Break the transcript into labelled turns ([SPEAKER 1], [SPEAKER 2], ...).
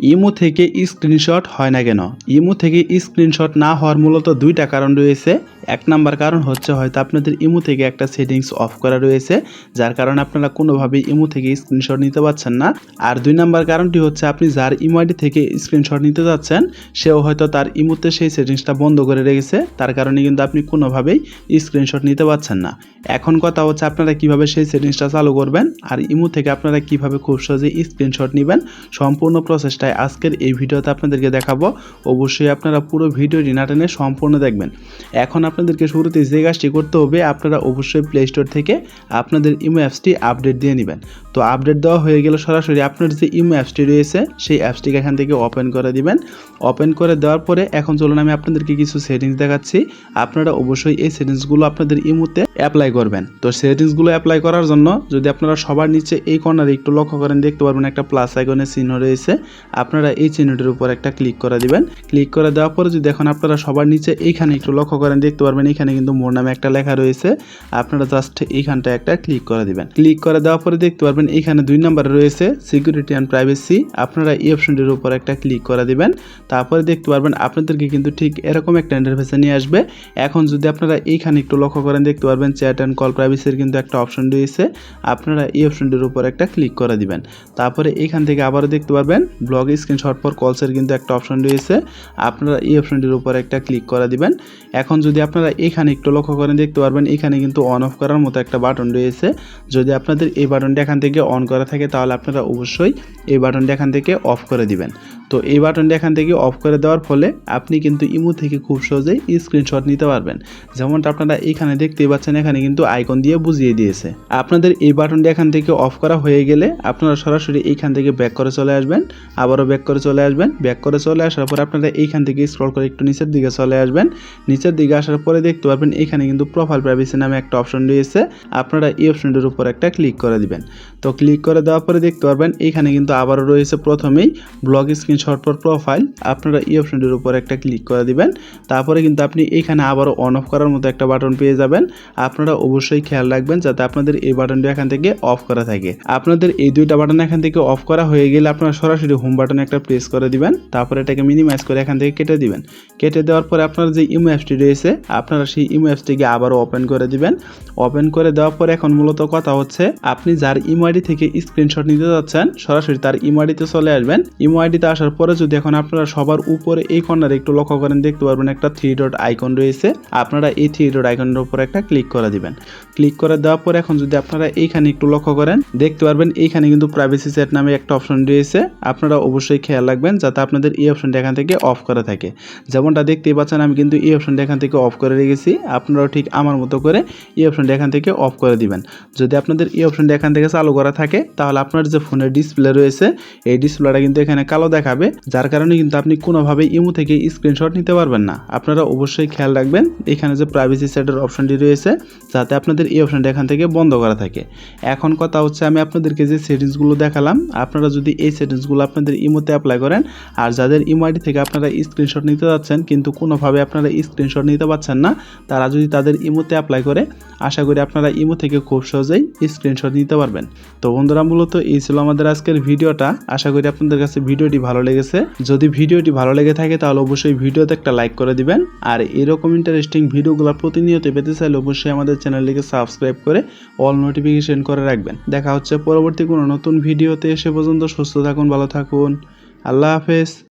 [SPEAKER 1] Imo থেকে screenshot হয় না কেন? ইমো থেকে স্ক্রিনশট না হওয়ার মূলত দুইটা কারণ রয়েছে। এক নাম্বার কারণ হচ্ছে হয়তো আপনাদের ইমো থেকে একটা সেটিংস অফ করা রয়েছে, যার কারণে আপনারা কোনোভাবেই ইমো থেকে স্ক্রিনশট নিতে পারছেন না। আর দুই নাম্বার কারণটি হচ্ছে আপনি যার ইমো আইডি থেকে স্ক্রিনশট নিতে যাচ্ছেন, সেও হয়তো তার ইমোতে সেই সেটিংসটা বন্ধ করে রেখেছে, তার কারণে কিন্তু আপনি কোনোভাবেই স্ক্রিনশট নিতে পারছেন না। এখন কথা হচ্ছে আপনারা কীভাবে সেই সেটিংসটা চালু করবেন, আর ইমো থেকে আপনারা কীভাবে খুব সহজেই স্ক্রিনশট নেবেন, সম্পূর্ণ প্রসেসটাই আজকের এই ভিডিওতে আপনাদেরকে দেখাবো। অবশ্যই আপনারা পুরো ভিডিওটি না টেনে সম্পূর্ণ দেখবেন। এখন আপনাদেরকে শুরুতে যে কাজটি করতে হবে, আপনারা অবশ্যই প্লে স্টোর থেকে আপনাদের ইমো অ্যাপসটি আপডেট দিয়ে নেবেন। তো আপডেট দেওয়া হয়ে গেলে সরাসরি আপনার যে ইমো অ্যাপসটি রয়েছে, সেই অ্যাপসটিকে এখান থেকে ওপেন করে দিবেন। ওপেন করে দেওয়ার পরে এখন চলুন আমি আপনাদেরকে কিছু সেটিংস দেখাচ্ছি। আপনারা অবশ্যই এই সেটিংসগুলো আপনাদের ইমোতে অ্যাপ্লাই করবেন। তো সেটিংসগুলো অ্যাপ্লাই করার জন্য যদি আপনারা সবার নিচে এই কর্নারে একটু লক্ষ্য করেন, দেখতে পারবেন একটা প্লাস আইকনের চিহ্ন রয়েছে। আপনারা এই চিহ্নটির উপর একটা ক্লিক করে দিবেন। ক্লিক করে দেওয়ার পরে যদি এখন আপনারা সবার নিচে এইখানে একটু লক্ষ্য করেন, দেখতে পারবেন। এখানে কিন্তু মোর নামে একটা লেখা রয়েছে। আপনারা জাস্ট এইখানটা একটা ক্লিক করে দিবেন। ক্লিক করে দেওয়ার পরে দেখতে পারবেন এইখানে দুই নম্বরে রয়েছে সিকিউরিটি অ্যান্ড প্রাইভেসি আপনারা এই অপশনটির উপর একটা ক্লিক করে দিবেন। তারপরে দেখতে পারবেন আপনাদেরকে কিন্তু ঠিক এরকম একটা ইন্টারফেসে নিয়ে আসবে। এখন যদি আপনারা এইখানে একটু লক্ষ্য করেন, দেখতে পারবেন চ্যাট অ্যান্ড কল প্রাইভেসির কিন্তু একটা অপশন রয়েছে। আপনারা এই অপশনটির উপর একটা ক্লিক করে দিবেন। তারপরে এখান থেকে আবারও দেখতে পারবেন ব্লগ স্ক্রিনশট ফর কলসের কিন্তু একটা অপশন রয়েছে। আপনারা এই অপশনটির উপর একটা ক্লিক করে দিবেন। এখন যদি আপনারা এখানে একটু লক্ষ্য করেন, দেখতে পারবেন এখানে কিন্তু অন অফ করার মতো একটা বাটন রয়েছে। যদি আপনাদের এই বাটনটা এখান থেকে অন করা থাকে, তাহলে আপনারা অবশ্যই এই বাটনটা এখান থেকে অফ করে দিবেন। তো এই বাটনটা এখান থেকে অফ করে দেওয়ার ফলে আপনি কিন্তু ইমো থেকে খুব সহজেই স্ক্রিনশট নিতে পারবেন। যেমনটা আপনারা এখানে দেখতেই পাচ্ছেন, এখানে কিন্তু আইকন দিয়ে বুঝিয়ে দিয়েছে। আপনাদের এই বাটনটা এখান থেকে অফ করা হয়ে গেলে আপনারা সরাসরি এইখান থেকে ব্যাক করে চলে আসবেন, আবারও ব্যাক করে চলে আসবেন। ব্যাক করে চলে আসার পর আপনারা এইখান থেকে স্ক্রল করে একটু নিচের দিকে চলে আসবেন। নিচের দিকে আসার পরে দেখতে পারবেন এখানে কিন্তু প্রোফাইল প্রাইভেসি নামে একটা অপশন রয়েছে। আপনারা এই অপশনটির উপর একটা ক্লিক করে দিবেন। তো ক্লিক করে দেওয়ার পরে দেখতে পারবেন এখানে কিন্তু আবারও রয়েছে প্রথমেই ব্লগ স্ক্রিনশট ফর প্রোফাইল আপনারা এই অপশনটির উপর একটা ক্লিক করে দিবেন। তারপরে কিন্তু আপনি এখানে আবারও অন অফ করার মতো একটা বাটন পেয়ে যাবেন। আপনারা অবশ্যই খেয়াল রাখবেন যাতে আপনাদের এই বাটনটি এখান থেকে অফ করা থাকে। আপনাদের এই দুইটা বাটন এখান থেকে অফ করা হয়ে গেলে আপনারা সরাসরি হোম বাটনে একটা প্রেস করে দিবেন। তারপরে এটাকে মিনিমাইজ করে এখান থেকে কেটে দিবেন। কেটে দেওয়ার পরে আপনার যে ইমো অ্যাপসটি রয়েছে আপনারা সেই ইমো অ্যাপসটিকে আবারও ওপেন করে দিবেন। ওপেন করে দেওয়ার পরে এখন মূলত কথা হচ্ছে, আপনি যার ইমো আইডি থেকে স্ক্রিনশট নিতে যাচ্ছেন, সরাসরি তার ইমো আইডিতে চলে আসবেন। ইমো আইডিতে আসার পরে যদি এখন আপনারা সবার উপরে এই কর্নারে একটু লক্ষ্য করেন, দেখতে পারবেন একটা থ্রি ডট আইকন রয়েছে। আপনারা এই থ্রি ডট আইকনের উপর একটা ক্লিক করে দিবেন। ক্লিক করে দেওয়ার পরে এখন যদি আপনারা এইখানে একটু লক্ষ্য করেন, দেখতে পারবেন এইখানে কিন্তু প্রাইভেসি সেট নামে একটা অপশন রয়েছে। আপনারা অবশ্যই খেয়াল রাখবেন যাতে আপনাদের এই অপশনটা এখান থেকে অফ করা থাকে। যেমনটা দেখতেই পাচ্ছেন, আমি কিন্তু এই অপশনটা এখান থেকে অফ করে রেখেছি, আপনারাও ঠিক আমার মতো করে এই অপশনটা এখান থেকে অফ করে দিবেন। যদি আপনাদের এই অপশনটা এখান থেকে চালু করা থাকে, তাহলে আপনার যে ফোনের ডিসপ্লে রয়েছে, এই ডিসপ্লেটা কিন্তু এখানে কালো দেখাবে, যার কারণে কিন্তু আপনি কোনোভাবে ইমো থেকে স্ক্রিনশট নিতে পারবেন না। আপনারা অবশ্যই খেয়াল রাখবেন, এখানে যে প্রাইভেসি সেটের অপশনটি রয়েছে, যাতে আপনাদের এই অপশনটা এখান থেকে বন্ধ করা থাকে। এখন কথা হচ্ছে, আমি আপনাদেরকে যে সেটিংসগুলো দেখালাম, আপনারা যদি এই সেটিংসগুলো আপনাদের ইমোতে অ্যাপ্লাই করেন, আর যাদের ইমো আইডি থেকে আপনারা স্ক্রিনশট নিতে যাচ্ছেন, কিন্তু কোনোভাবে আপনারা স্ক্রিনশট নিতে পারছেন না, তারা যদি তাদের ইমোতে অ্যাপ্লাই করে, আশা করি আপনারা ইমো থেকে খুব সহজেই স্ক্রিনশট নিতে পারবেন। তো বন্ধুরা, মূলত এই ছিল আমাদের আজকের ভিডিওটা। আশা করি আপনাদের কাছে ভিডিওটি ভালো লেগেছে। যদি ভিডিওটি ভালো লেগে থাকে, তাহলে অবশ্যই ভিডিওতে একটা লাইক করে দিবেন। আর এরকম ইন্টারেস্টিং ভিডিওগুলো প্রতিনিয়ত পেতে চাইলে অবশ্যই আমাদের চ্যানেলটিকে সাবস্ক্রাইব করে অল নোটিফিকেশন করে রাখবেন। দেখা হচ্ছে পরবর্তী কোনো নতুন ভিডিওতে। এসে পর্যন্ত সুস্থ থাকুন, ভালো থাকুন। আল্লাহ হাফেজ।